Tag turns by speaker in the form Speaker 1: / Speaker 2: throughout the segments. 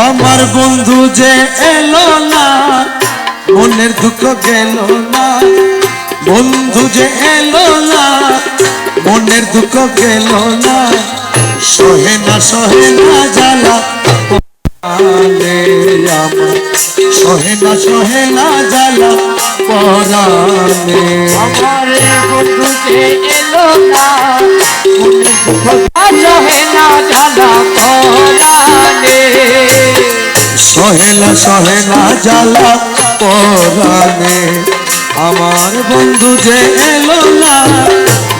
Speaker 1: আমার বন্ধু যে এলো না, মনের দুঃখ গেল না। বন্ধু যে এলো না, মনের দুঃখ গেল না। সহে না সহে না জ্বালা। পরাণে আমার। সহে না সহে না জ্বালা পরাণে
Speaker 2: আমার বন্ধু যে এলো না। মনে সহে না জ্বালা পরাণে
Speaker 1: সহে না সহে না জ্বালা পরাণে আমার বন্ধু যে এলো না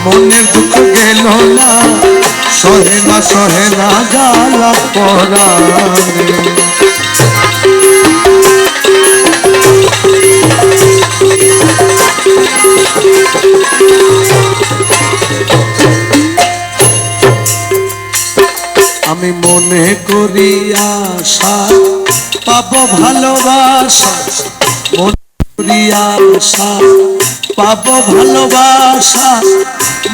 Speaker 1: মনের দুঃখ গেল না। সহে না সহে না জ্বালা পরাণে আমি মনে করি আশা, পাবো ভালোবাসা। মনে করি আশা পাবো ভালোবাসা।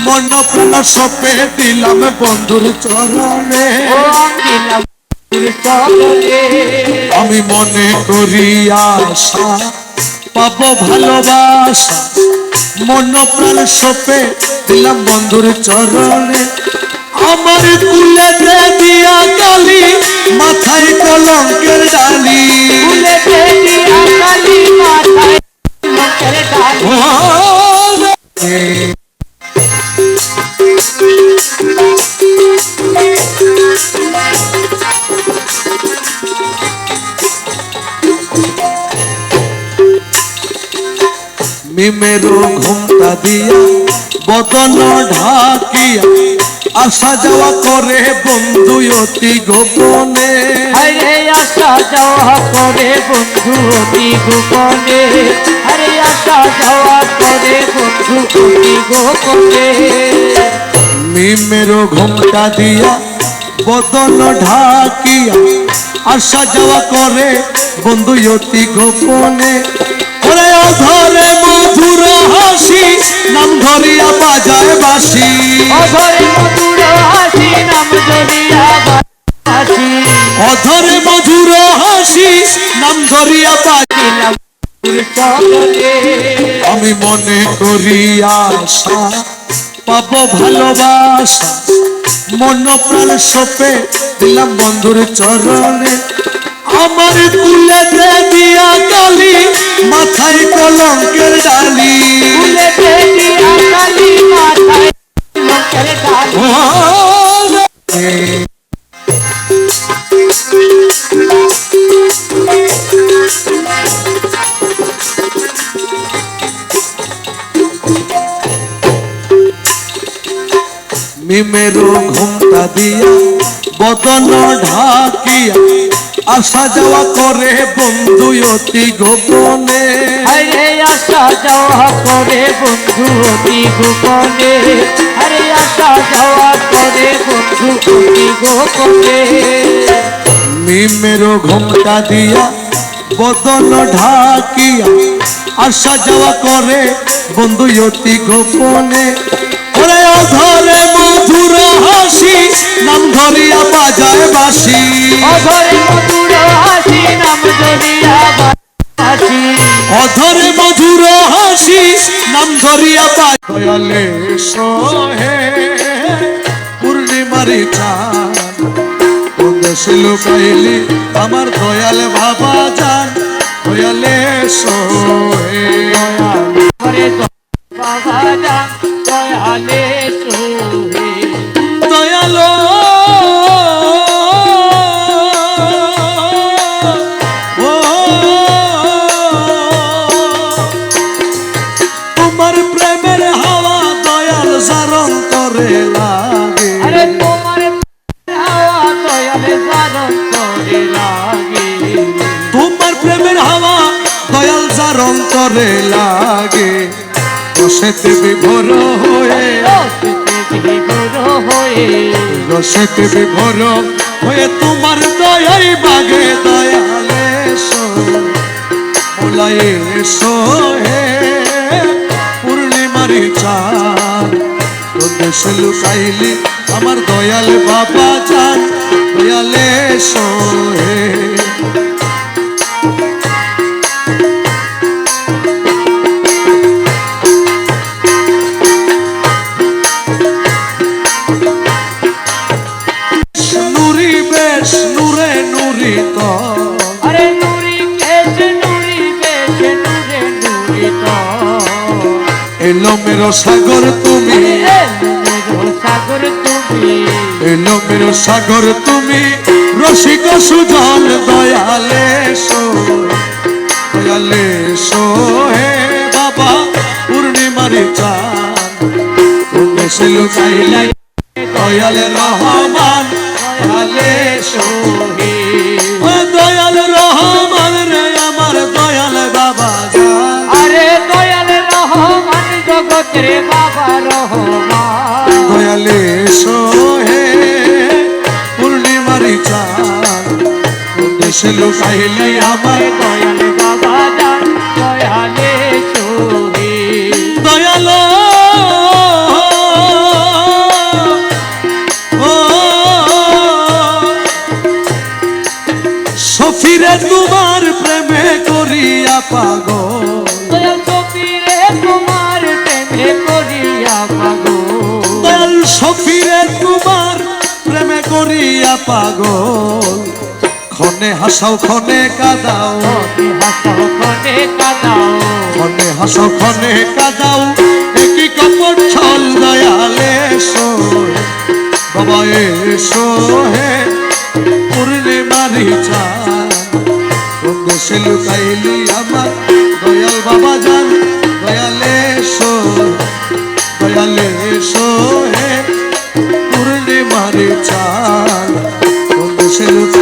Speaker 1: মন প্রাণ সপে দিলাম বন্ধুর চরণে। আমি মনে করি আশা, পাবো ভালোবাসা। মন প্রাণ সপে দিলাম বন্ধুর চরণে। আমার কুলে দিয়া কালি মাথায় কলঙ্কের মিমেরো ঘুমটা দিয়া বদন ঢাকিয়া আসা যাওয়া করে বন্ধু অতি গোপনে।
Speaker 2: আরে আশা যাওয়া করে বন্ধু অতি গোপনে। আরে আশা যাওয়া করে বন্ধু অতি গোপনে।
Speaker 1: মিমেরো ঘুমটা দিয়া বদন ঢাকিয়া আসা যাওয়া করে বন্ধু অতি গোপনে। ওরে অধরে হাসি নাম ধরিয়া বাজায় বাসি
Speaker 2: অধরে মধুর হাসি নাম জড়িয়া বাসি
Speaker 1: অধরে মধুর হাসি নাম ধরিয়া
Speaker 2: চলে
Speaker 1: আমি মনে করি আশা পাবো ভালোবাসা। মন প্রাণ সপে দিলাম বন্ধুর চরণে। আমার কুলে দিয়া কালি মাথায় কলঙ্কের ডালি। মিমেরো ঘুমটা দিয়া বদন ঢাকিয়া আসা যাওয়া করে বন্ধু অতি গোপনে।
Speaker 2: আরে আশা যাওয়া করে বন্ধু অতি গোপনে। আরে আশা যাওয়া করে বন্ধু অতি গোপনে।
Speaker 1: মিমেরো ঘুমটা দিয়া বদন ঢাকিয়া আসা যাওয়া করে বন্ধু অতি গোপনে। ওরে অধরে হাসি নাম ধরিয়া বাজায় বাসি
Speaker 2: অধরে মধুর হাসি নাম জড়িয়া বাসি
Speaker 1: অধরে মধুর হাসি নাম ধরিয়া বাজায় দয়ালে সোহে পূর্ণিমারি চান দেশে লুকাইলি আমার দয়াল বাবা যান দয়ালে সোহে।
Speaker 2: বাবা যা দয়ালে
Speaker 1: তোমার প্রেমের হাওয়া দয়াল জারণ করে লাগে। রসেতে বিভোর হয়ে
Speaker 2: রসিতে বিভোর হয়ে।
Speaker 1: তোমার দয়াই বাগে দয়ালে সো মোলায়ে সোহে পূর্ণিমারি চাঁদ। দেশে লুকাইলি আমার দয়াল বাবা যান দয়ালে সোহে নুরি বেশ নুরে নুরি তো।
Speaker 2: আরে নুরি বেশ নুরে নুরি তো।
Speaker 1: এলো মেরো সাগর তুমি।
Speaker 2: সাগর তুমি।
Speaker 1: এলো মেরো সাগর তুমি রসিক সুজল দয়ালে সো দয়ালে সো হে বাবা পূর্ণিমারি চাঁদ। লুকাইলাই দয়াল রহমান দয়ালে রহমান রে আমার দয়াল বাবা
Speaker 2: আরে দয়াল রহমান জগতের বাবা রহমান।
Speaker 1: দেশে লুকাইলাই আমার
Speaker 2: দয়াল বাবা জান দয়ালে সোহে
Speaker 1: দয়াল। সফিরে তোমার প্রেমে করিয়া পাগল।
Speaker 2: সফিরে তোমার প্রেমে করিয়া পাগল।
Speaker 1: সফিরে তোমার প্রেমে করিয়া পাগল। ক্ষণে হাসাও ক্ষণে কাদাও।
Speaker 2: হাসাও খনে কাদাও।
Speaker 1: ক্ষণে হাসাও ক্ষণে কাদাও। একই কাপড় ছল দয়ালে সো বাবা এসো হে পূর্ণিমারি চাঁদ কোন দেশে লুকাইলি আমার দয়াল বাবা জান দয়ালে সো দয়ালে সো হে পূর্ণিমারি চাঁদ কোন দেশে লুকাইলি